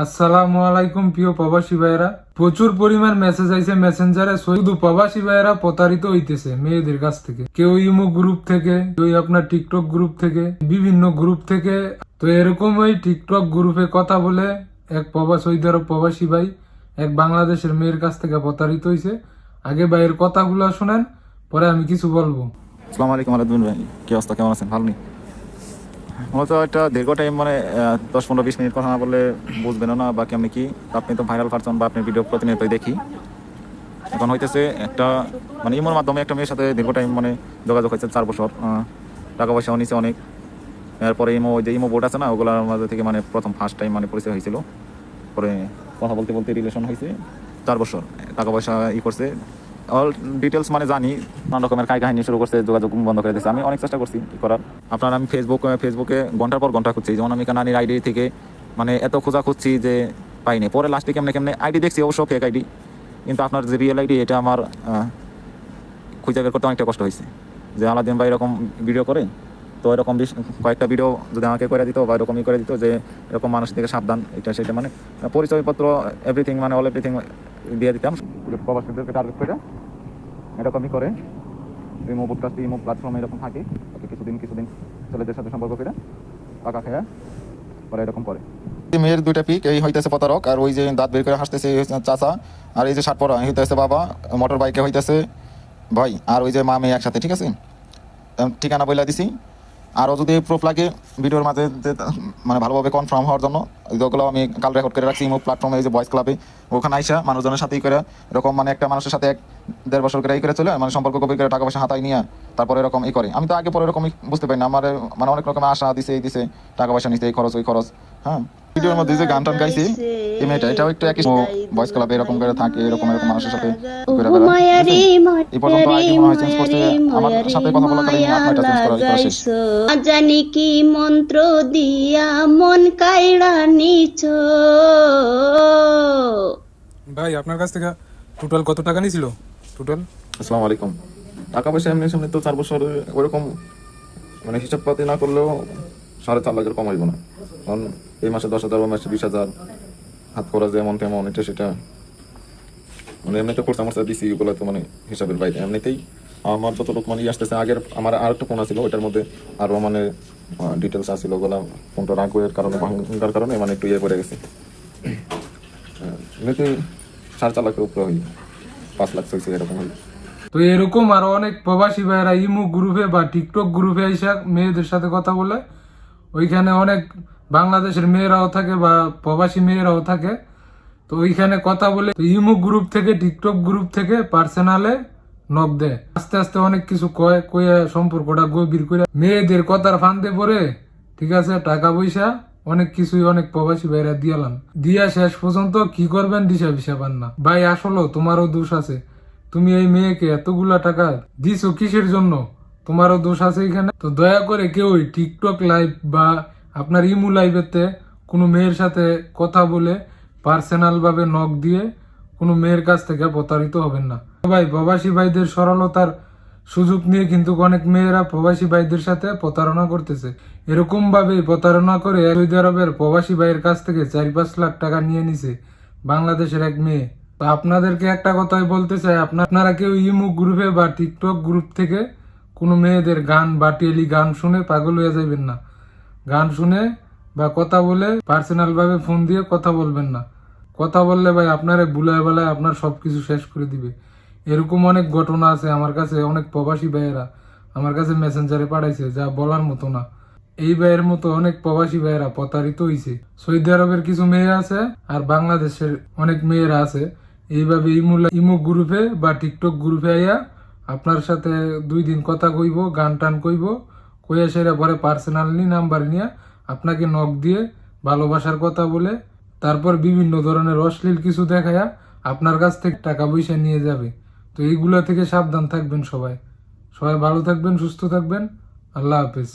আসসালামু আলাইকুম, প্রিয় প্রবাসী ভাইয়েরা। প্রচুর পরিমাণ মেসেজ আইছে মেসেঞ্জারে শুধু প্রবাসী ভাইয়েরা প্রতারিত হইতেছে মেয়েদের কাছ থেকে। কেউ ইমো গ্রুপ থেকে, কেউ আপনার টিকটক গ্রুপ থেকে, বিভিন্ন গ্রুপ থেকে। তো এরকম ওই টিকটক গ্রুপে কথা বলে এক প্রবাস সৌদি আরব প্রবাসী ভাই, এক বাংলাদেশের মেয়ের কাছ থেকে প্রতারিত হইছে। আগে ভাইয়ের কথাগুলো শোনেন, পরে আমি কিছু বলব। আসসালামু আলাইকুম আলাদুল ভাই, কি অবস্থা? কেমন আছেন? ভালো নেই মূলত একটা দীর্ঘ টাইম মানে দশ পনেরো বিশ মিনিট কথা না বললে বুঝবেন না বা কেমনি কি, আপনি তো ভাইরাল পারছেন বা আপনি ভিডিও প্রতিনিয়তই দেখি। এখন হইতেছে একটা মানে ইমোর মাধ্যমে একটা মেয়ের সাথে দীর্ঘ টাইম মানে যোগাযোগ হয়েছে চার বছর টাকা পয়সাও নিচে অনেক। এরপরে ইমো, ওই যে ইমো বোর্ড আছে না, ওগুলোর মাঝে থেকে মানে প্রথম ফার্স্ট টাইম মানে পরিচয় হয়েছিল। পরে কথা বলতে বলতে রিলেশন হয়েছে। চার বছর, টাকা পয়সা ই করছে। অল ডিটেলস মানে জানি নানা রকমের কাই কাহিনী শুরু করছে, যোগাযোগ বন্ধ করে দিচ্ছে আমি অনেক চেষ্টা করছি করার। আপনার আমি ফেসবুক ফেসবুকে ঘণ্টার পর ঘণ্টা খুঁজছি। যেমন আমি কানানির আইডি থেকে মানে এত খোঁজা খুঁজছি যে পাইনি। পরে লাস্টে কেমনে কেমনে আইডি দেখছি, অবশ্য ফেক আইডি কিন্তু আপনার যে রিয়েল আইডি এটা আমার খুঁজে বের করতে অনেকটা কষ্ট হয়েছে। যে আলাদিন ভাই এরকম ভিডিও করে, তো এরকম কয়েকটা ভিডিও যদি আমাকে করে দিত বা এরকমই করে দিত যে এরকম মানুষ থেকে সাবধান, এটা সেটা মানে পরিচয়পত্র এভরিথিং মানে অল এভরিথিং দিয়ে দিতাম। প্রবাসীদেরকে টার্গেট করে এরকমই করে। ইমো পডকাস্ট ইমো প্ল্যাটফর্মে এরকম থাকে। ওকে কিছুদিন কিছুদিন ছেলেদের সাথে সম্পর্ক করে টাকা খেয়ে পরে এরকম করে। মেয়ের দুইটা পিক, এই হইতেছে প্রতারক, আর ওই যে দাঁত বের করে হাসতেছে চাচা, আর এই যে শার্ট পরা হইতেছে বাবা মোটর বাইকে হইতেছে ভাই, আর ওই যে মা মেয়ে একসাথে, ঠিক আছে? ঠিকানা বইলা দিছি। আরও যদি প্রুফ লাগে, ভিডিওর মাঝে মানে ভালোভাবে কনফার্ম হওয়ার জন্য ওগুলো আমি কাল রেকর্ড করে রাখছি ইমো প্ল্যাটফর্মে এই যে বয়েস ক্লাবে ওখানে আইসা মানুষজনের সাথেই করে এরকম মানে একটা মানুষের সাথে এক দেড় বছর করে এই করে চলে মানে সম্পর্ক গভীর করে টাকা পয়সা হাতায় নিয়ে তারপরে এরকম এই করে। আমি তো আগে পরে এরকম বুঝতে পারি না আমার মানে অনেক রকমের আশা দিছে এই দিছে টাকা পয়সা নিছে এই খরচ ওই খরচ হ্যাঁ? ভিডিওর মধ্যে যে গান টান গাইছি এই মেয়েটা এটাও একটু একই বয়েস ক্লাবে এরকম করে থাকে এরকম এরকম মানুষের সাথে ঘুরে বেড়ায়। এই পর্যন্ত আইডি মনে হয় চেঞ্জ করছে আমার সাথে কথা বলা কালীন আপনারটা চেঞ্জ করা করা শেষ। জানি কি মন্ত্র দিয়া মন কাইড়া নিচ। ভাই আপনার কাছ থেকে টোটাল কত টাকা নিয়েছিল? টোটাল আসসালামু আলাইকুম। টাকা পয়সা এমনি সামনে তো চার বছর ওরকম মানে হিসাব পাতি না করলেও সাড়ে চার লাখের কম হইব না। কারণ এই মাসে দশ হাজার ওই মাসে বিশ হাজার হাত খরচ যেমন তেমন এটা সেটা। মানে এমনিতে খরচা মরচা দিছি এগুলো তো মানে হিসাবের বাইরে। এমনিতেই আমার যতটুকু মানে আসতেছে আগের আমার আর একটা ফোন আছিল ওইটার মধ্যে আরও মানে ডিটেলস আসছিল ওগুলো ফোনটা রাখবের কারণে, ভাঙার কারণে মানে একটু ইয়ে করে গেছে। এমনিতে সাড়ে চার লাখের উপরে হই পাঁচ লাখ হয়েছে এরকম হই তো এরকম আরও অনেক প্রবাসী ভাইয়েরা ইমো গ্রুপে বা টিকটক গ্রুপে এসে মেয়েদের সাথে কথা বলে। ওইখানে অনেক বাংলাদেশের মেয়েরাও থাকে বা প্রবাসী মেয়েরাও থাকে। তো ওইখানে কথা বলে ইমো গ্রুপ থেকে, টিকটক গ্রুপ থেকে পার্সোনালে নক দেয়। আস্তে আস্তে অনেক কিছু কয়, কয়ে সম্পর্কটা গভীর করে মেয়েদের কথার ফান্দে পরে ঠিক আছে, টাকা পয়সা, অনেক কিছুই অনেক প্রবাসী ভাইরা দিয়ালাম দিয়া শেষ পর্যন্ত কি করবেন দিশা বিশা পান না। ভাই আসলো তোমারও দোষ আছে। তুমি এই মেয়েকে এতগুলা টাকা দিছো কিসের জন্য? তোমারও দোষ আছে এখানে। তো দয়া করে কেউই টিকটক লাইভ বা আপনার ইমু লাইভেতে কোনো মেয়ের সাথে কথা বলে পার্সোনাল ভাবে নক দিয়ে কোনো মেয়ের কাছ থেকে প্রতারিত হবেন না। ভাই, প্রবাসী ভাইদের সরলতার সুযোগ নিয়ে কিন্তু অনেক মেয়েরা প্রবাসী ভাইদের সাথে প্রতারণা করতেছে। এরকম ভাবে প্রতারণা করে সৌদি আরবের প্রবাসী ভাইয়ের কাছ থেকে চার পাঁচ লাখ টাকা নিয়ে নিছে বাংলাদেশের এক মেয়ে। তো আপনাদেরকে একটা কথাই বলতে চাই আপনার- কেউ ইমু গ্রুপে বা টিকটক গ্রুপ থেকে কোনো মেয়েদের গান বা টেলি গান শুনে পাগল হয়ে যাবেন না। গান শুনে বা কথা বলে পার্সোনাল ভাবে ফোন দিয়ে কথা বলবেন না। কথা বললে ভাই আপনারে বুলায় বেলায় আপনার সবকিছু শেষ করে দিবে। এরকম অনেক ঘটনা আছে আমার কাছে, অনেক প্রবাসী ভাইয়েরা আমার কাছে মেসেঞ্জারে পাঠাইছে, যা বলার মতো না। এই ভাইয়ের মতো অনেক প্রবাসী ভাইয়েরা প্রতারিত হইছে। সৌদি আরবের কিছু মেয়ে আছে আর বাংলাদেশের অনেক মেয়েরা আছে। এইভাবে ইমু ইমু গ্রুপে বা টিকটক গ্রুপে আইয়া আপনার সাথে দুই দিন কথা কইব, গান টান কইব, কইয়া সেরা পরে পার্সোনালি নাম্বার নিয়ে আপনাকে নখ দিয়ে ভালোবাসার কথা বলে তারপর বিভিন্ন ধরনের অশ্লীল কিছু দেখায়া আপনার কাছ থেকে টাকা পয়সা নিয়ে যাবে। তো এইগুলা থেকে সাবধান থাকবেন সবাই। সবাই ভালো থাকবেন, সুস্থ থাকবেন। আল্লাহ হাফেজ।